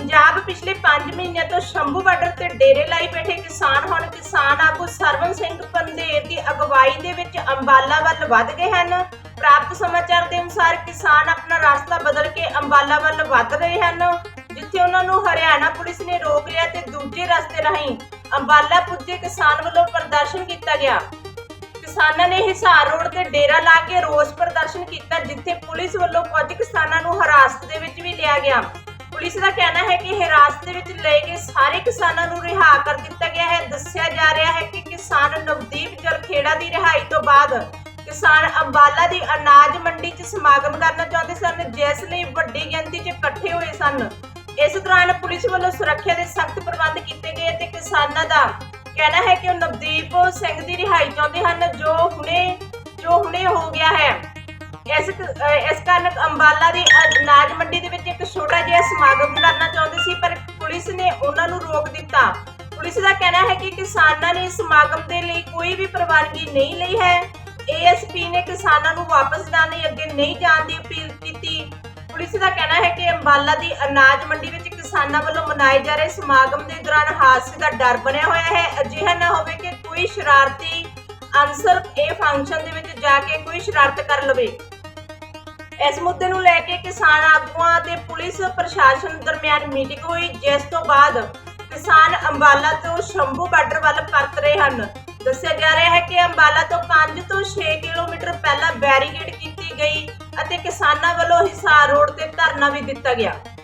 ਪੰਜਾਬ ਪਿਛਲੇ 5 ਮਹੀਨਿਆਂ ਤੋਂ ਸ਼ੰਭੂ ਬਾਰਡਰ ਤੇ ਡੇਰੇ ਲਾਈ ਬੈਠੇ ਕਿਸਾਨ ਹੁਣ ਕਿਸਾਨ ਆਗੂ ਸਰਵਨ ਸਿੰਘ ਪੰਦੇਰ ਦੀ ਅਗਵਾਈ ਦੇ ਵਿੱਚ ਅੰਬਾਲਾ ਵੱਲ ਵੱਧ ਗਏ ਹਨ। ਪ੍ਰਾਪਤ ਸਮਾਚਾਰ ਦੇ ਅਨੁਸਾਰ ਕਿਸਾਨ ਆਪਣਾ ਰਸਤਾ ਬਦਲ ਕੇ ਅੰਬਾਲਾ ਵੱਲ ਵੱਧ ਰਹੇ ਹਨ, ਜਿੱਥੇ ਉਹਨਾਂ ਨੂੰ ਹਰਿਆਣਾ ਪੁਲਿਸ ਨੇ ਰੋਕ ਲਿਆ ਤੇ ਦੂਜੇ ਰਸਤੇ ਰਾਹੀਂ ਅੰਬਾਲਾ ਪੁੱਜੇ ਕਿਸਾਨ ਵੱਲੋਂ ਪ੍ਰਦਰਸ਼ਨ ਕੀਤਾ ਗਿਆ। ਕਿਸਾਨਾਂ ਨੇ ਹਿਸਾਰ ਰੋਡ ਤੇ ਡੇਰਾ ਲਾ ਕੇ ਰੋਸ ਪ੍ਰਦਰਸ਼ਨ ਕੀਤਾ, ਜਿੱਥੇ ਪੁਲਿਸ ਵੱਲੋਂ ਕੁਝ ਕਿਸਾਨਾਂ ਨੂੰ ਹਿਰਾਸਤ ਦੇ ਵਿੱਚ ਵੀ ਲਿਆ ਗਿਆ। ਪੁਲਿਸ ਦਾ ਕਹਿਣਾ ਹੈ ਕਿ ਹਿਰਾਸਤ ਵਿੱਚ ਲਏ ਗਏ ਸਾਰੇ ਕਿਸਾਨਾਂ ਨੂੰ ਰਿਹਾ ਕਰ ਦਿੱਤਾ ਗਿਆ ਹੈ। ਦੱਸਿਆ ਜਾ ਰਿਹਾ ਹੈ ਕਿ ਕਿਸਾਨ ਨਵਦੀਪ ਜਲਖੇੜਾ ਦੀ ਰਿਹਾਈ ਤੋਂ ਬਾਅਦ ਕਿਸਾਨ ਅੰਬਾਲਾ ਦੀ ਅਨਾਜ ਮੰਡੀ 'ਚ ਸਮਾਗਮ ਕਰਨਾ ਚਾਹੁੰਦੇ ਸਨ। ਜਿਸ ਲਈ ਵੱਡੀ ਗਿਣਤੀ 'ਚ ਇਕੱਠੇ ਹੋਏ ਸਨ। ਇਸ ਦੌਰਾਨ ਪੁਲਿਸ ਵੱਲੋਂ ਸੁਰੱਖਿਆ ਦੇ ਸਖਤ ਪ੍ਰਬੰਧ ਕੀਤੇ ਗਏ ਤੇ ਕਿਸਾਨਾਂ ਦਾ ਕਹਿਣਾ ਹੈ ਕਿ ਉਹ ਨਵਦੀਪ ਸਿੰਘ ਦੀ ਰਿਹਾਈ ਚਾਹੁੰਦੇ ਹਨ, ਜੋ ਹੁਣੇ ਜੋ ਹੁਣੇ ਹੋ ਗਿਆ ਹੈ। ਇਸ ਇਸ ਕਾਰਨ ਅੰਬਾਲਾ ਦੀ ਅਨਾਜ ਮੰਡੀ ਦੇ ਵਿੱਚ ਇੱਕ ਸਮਾਗਮ ਕਰਨਾ ਚਾਹੁੰਦੇ ਸੀ, ਪਰ ਪੁਲਿਸ ਨੇ ਉਹਨਾਂ ਨੂੰ ਰੋਕ ਦਿੱਤਾ। ਪੁਲਿਸ ਦਾ ਕਹਿਣਾ ਹੈ ਕਿ ਕਿਸਾਨਾਂ ਨੇ ਸਮਾਗਮ ਦੇ ਲਈ ਕੋਈ ਵੀ ਪ੍ਰਵਾਨਗੀ ਨਹੀਂ ਲਈ ਹੈ। ਏਐਸਪੀ ਨੇ ਕਿਸਾਨਾਂ ਨੂੰ ਵਾਪਸ ਜਾਣ ਅੱਗੇ ਨਹੀਂ ਜਾਣ ਦੀ ਅਪੀਲ ਕੀਤੀ। ਪੁਲਿਸ ਦਾ ਕਹਿਣਾ ਹੈ ਕਿ ਅੰਬਾਲਾ ਦੀ ਅਨਾਜ ਮੰਡੀ ਵਿੱਚ ਕਿਸਾਨਾਂ ਵੱਲੋਂ ਮਨਾਏ ਜਾ ਰਹੇ ਸਮਾਗਮ ਦੇ ਦੌਰਾਨ ਹਾਦਸੇ ਦਾ ਡਰ ਬਣਿਆ ਹੋਇਆ ਹੈ। ਅਜਿਹਾ ਨਾ ਹੋਵੇ ਕਿ ਕੋਈ ਸ਼ਰਾਰਤੀ ਅਨਸਰ ਇਹ ਫੰਕਸ਼ਨ ਦੇ ਵਿੱਚ ਜਾ ਕੇ ਕੋਈ ਸ਼ਰਾਰਤ ਕਰ ਲਵੇ। ਇਸ ਮੁੱਦੇ ਨੂੰ ਲੈ ਕੇ ਕਿਸਾਨ ਆਗੂਆਂ ਅਤੇ ਪੁਲਿਸ ਪ੍ਰਸ਼ਾਸਨ ਦਰਮਿਆਨ ਮੀਟਿੰਗ ਹੋਈ, ਜਿਸ ਤੋਂ ਬਾਅਦ ਕਿਸਾਨ ਅੰਬਾਲਾ ਤੋਂ ਸ਼ੰਭੂ ਬਾਰਡਰ ਵੱਲ ਪਰਤ ਰਹੇ ਹਨ। ਦੱਸਿਆ ਜਾ ਰਿਹਾ ਹੈ ਕਿ ਅੰਬਾਲਾ ਤੋਂ 5 ਤੋਂ 6 ਕਿਲੋਮੀਟਰ ਪਹਿਲਾਂ ਬੈਰੀਕੇਡ ਕੀਤੀ ਗਈ ਅਤੇ ਕਿਸਾਨਾਂ ਵੱਲੋਂ ਹਿਸਾਰ ਰੋਡ ਤੇ ਧਰਨਾ ਵੀ ਦਿੱਤਾ ਗਿਆ।